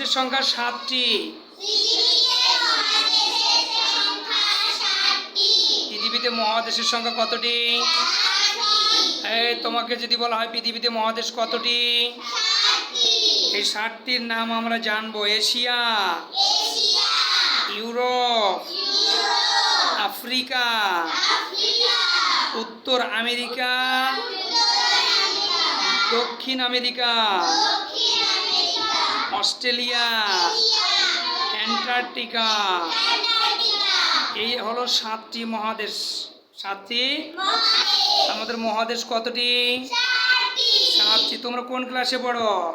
দেশের সংখ্যা সাতটি। পৃথিবীতে মহাদেশের সংখ্যা কতটি? তোমাকে যদি বলা হয় পৃথিবীতে মহাদেশ কতটি? এই সাতটির নাম আমরা জানব এশিয়া, ইউরোপ, আফ্রিকা, উত্তর আমেরিকা, দক্ষিণ আমেরিকা অস্ট্রেলিয়া। অ্যান্টার্কটিকা। এই হলো সাতটি মহাদেশ। সাতটি? আমাদের মহাদেশ কতটি? সাতটি। তোমরা কোন ক্লাসে পড়ো?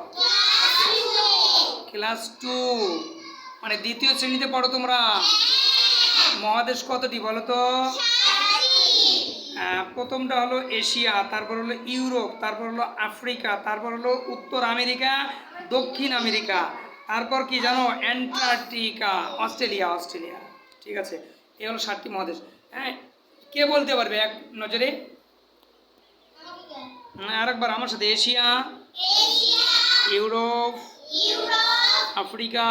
Class two. মানে দ্বিতীয় শ্রেণীতে পড়ো তোমরা? মহাদেশ কতটি বলো তো? আহ, প্রথমটা হলো এশিয়া তারপর হলো ইউরোপ তারপর হলো আফ্রিকা তারপর হলো উত্তর আমেরিকা দক্ষিণ আমেরিকা তারপর কি জানো? Antarctica Australia Australia. ঠিক আছে? এই হলো সাতটি মহাদেশ। হ্যাঁ কে বলতে পারবে এক নজরে? হ্যাঁ, আরেকবার আমার সাথে। এশিয়া। ইউরোপ। আফ্রিকা।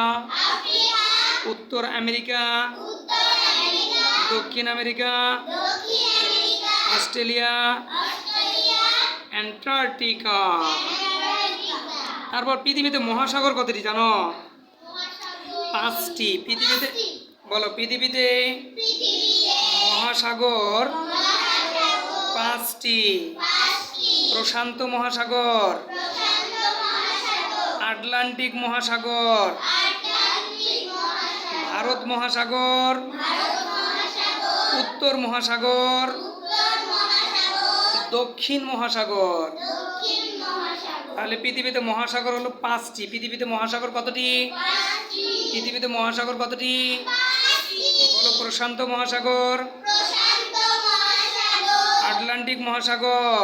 উত্তর আমেরিকা। দক্ষিণ আমেরিকা। অস্ট্রেলিয়া। অ্যান্টার্কটিকা। তারপর পৃথিবীতে মহাসাগর কতটি জানো? পাঁচটি। পৃথিবীতে বলো, পৃথিবীতে মহাসাগর পাঁচটি। প্রশান্ত মহাসাগর, আটলান্টিক মহাসাগর, ভারত মহাসাগর, উত্তর মহাসাগর, দক্ষিণ মহাসাগর। তাহলে পৃথিবীতে মহাসাগর হলো পাঁচটি। পৃথিবীতে মহাসাগর কতটি? পৃথিবীতে মহাসাগর কতটি? বলো প্রশান্ত মহাসাগর। আটলান্টিক মহাসাগর।